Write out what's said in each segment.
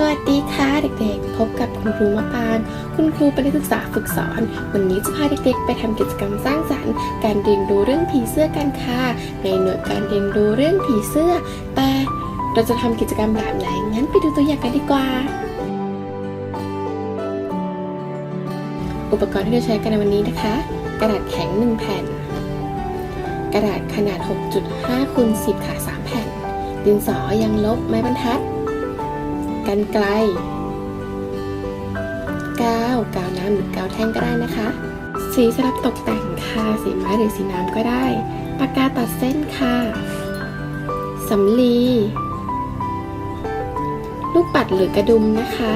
สวัสดีค่ะเด็กๆ พบกับคุณครูมะปาง คุณครูเป็นนักศึกษาฝึกสอน วันนี้จะพาเด็กๆ ไปทำกิจกรรมสร้างสรรค์ การเรียนรู้เรื่องผีเสื้อกันค่ะในหน่วยการเรียนรู้เรื่องผีเสื้อ แต่เราจะทำกิจกรรมแบบไหนงั้นไปดูตัวอย่างกันดีกว่า อุปกรณ์ที่เราใช้กันในวันนี้นะคะ กระดาษแข็ง 1 แผ่น กระดาษขนาด 6.5คูณ10ค่ะ3แผ่น ดินสอยังลบไม้บรรทัด กันไกล กาวกาวน้ำหรือกาวแท่งก็ได้นะคะ สีสำหรับตกแต่งค่ะ สีไม้หรือสีน้ำก็ได้ ปากกาตัดเส้นค่ะสำลี ลูกปัดหรือกระดุมนะคะ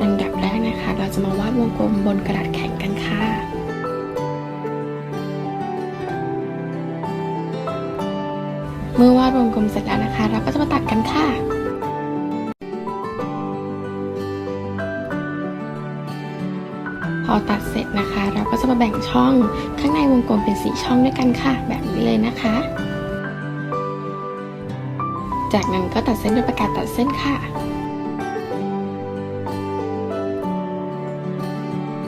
อันดับแรกนะคะ เราจะมาวาดวงกลมบนกระดาษแข็งกันค่ะเมื่อวาดวงกลมเสร็จแล้วนะคะ เราก็จะมาตัดกันค่ะ อตัดเสร็จนะคะ เราก็จะมาแบ่งช่องข้างในวงกลมเป็นสีช่องด้วยกันค่ะ แบบนี้เลยนะคะ จากนั้นก็ตัดเส้นด้วยปากกาตัดเส้นค่ะ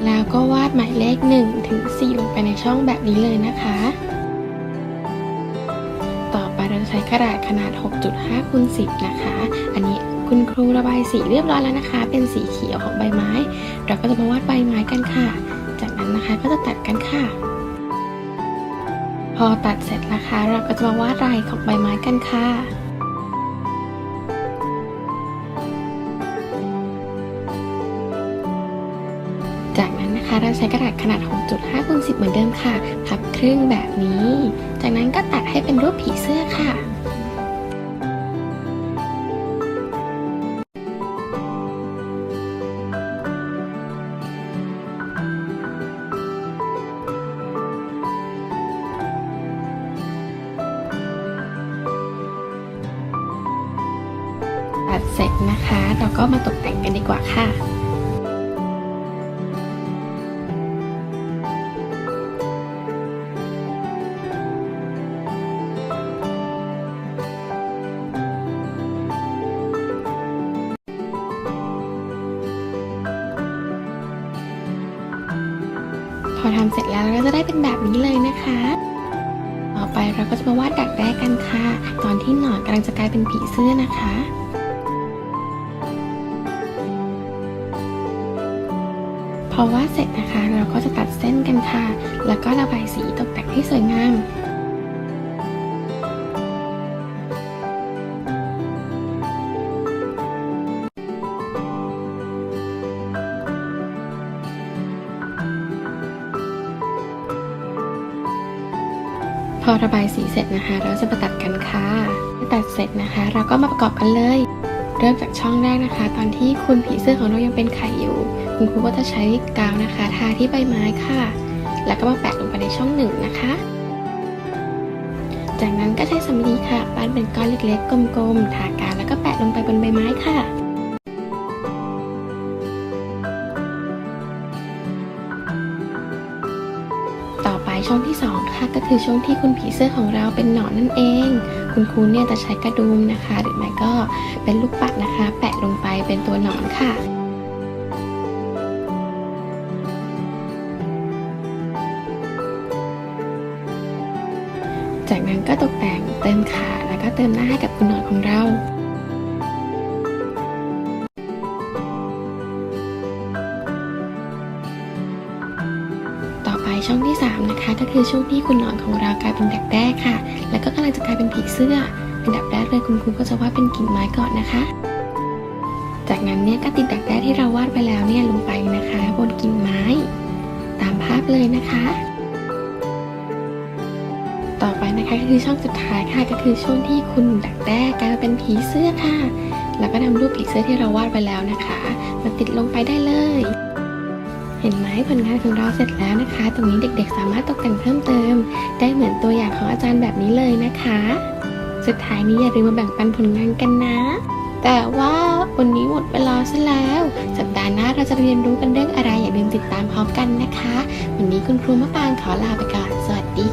แล้วก็วาดหมายเลข1ถึง4ลงไปในช่องแบบนี้เลยนะคะ ต่อไปเราจะใช้กระดาษขนาด 6.5คูณ10 นะคะ อันนี้คุณครูระบายสีเรียบร้อยแล้วนะคะ เป็นสีเขียวของใบไม้ เราก็จะมาวาดใบไม้กันค่ะ จากนั้นนะคะก็จะตัดกันค่ะ พอตัดเสร็จนะคะ เราก็จะมาวาดลายของใบไม้กันค่ะจากนั้นนะคะเราใช้กระดาษขนาด 6.5คูณ10 เหมือนเดิมค่ะ พับครึ่งแบบนี้ จากนั้นก็ตัดให้เป็นรูปผีเสื้อค่ะ ตัดเสร็จนะคะ เราก็มาตกแต่งกันดีกว่าค่ะพอทำเสร็จแล้วเราก็จะได้เป็นแบบนี้เลยนะคะ ต่อไปเราก็จะมาวาดดักแด้กันค่ะ ตอนที่หนอนกำลังจะกลายเป็นผีเสื้อนะคะ พอวาดเสร็จนะคะ เราก็จะตัดเส้นกันค่ะ แล้วก็ระบายสีตกแต่งให้สวยงามพอระบายสีเสร็จนะคะ เราจะมาตัดกันค่ะตัดเสร็จนะคะ เราก็มาประกอบกันเลย ริ่มจากช่องแรกนะคะ ตอนที่คุณผีเสื้อของเรายังเป็นไข่อยู่ คุณครูก็จะใช้กาวนะคะ ทาที่ใบไม้ค่ะ แล้วก็มาแปะลงไปในช่องหนึ่งนะคะ จากนั้นก็ใช้สำลีค่ะปั้นเป็นก้อนเล็กๆ กลมๆ ทากาวแล้วก็แปะลงไปบนใบไม้ค่ะ ช่องที่สองค่ะก็คือช่วงที่คุณผีเสื้อของเราเป็นหนอนนั่นเอง คุณครูเนี่ยจะใช้กระดุมนะคะ หรือไม่ก็เป็นลูกปัดนะคะ แปะลงไปเป็นตัวหนอนค่ะจากนั้นก็ตกแต่งเติมขาแล้วก็เติมหน้าให้กับคุณหนอนของเรา ช่องที่ 3 นะคะ ก็คือช่วงที่คุณหนอนของเรากลายเป็นดักแด้ค่ะ แล้วก็กำลังจะกลายเป็นผีเสื้ออันดับแรกเลยคุณครูก็จะวาดเป็นกิ่งไม้ก่อนนะคะ จากนั้นเนี่ยก็ติดดักแด้ที่เราวาดไปแล้วเนี่ยลงไปนะคะ บนกิ่งไม้ ตามภาพเลยนะคะ ต่อไปนะคะก็คือช่องสุดท้ายค่ะก็คือช่วงที่คุณดักแด้กลายเป็นผีเสื้อค่ะ แล้วก็นำรูปผีเสื้อที่เราวาดไปแล้วนะคะ มาติดลงไปได้เลย เห็นไหมผลงานของเราเสร็จแล้วนะคะ ตรงนี้เด็กๆ สามารถตกแต่งเพิ่มเติม ได้เหมือนตัวอย่างของอาจารย์แบบนี้เลยนะคะ สุดท้ายนี้อย่าลืมมาแบ่งปันผลงานกันนะ แต่ว่าวันนี้หมดเวลาซะแล้ว สัปดาห์หน้าเราจะเรียนรู้กันเรื่องอะไรอย่าลืมติดตามพร้อมกันนะคะ วันนี้คุณครูมะปางขอลาไปก่อน สวัสดี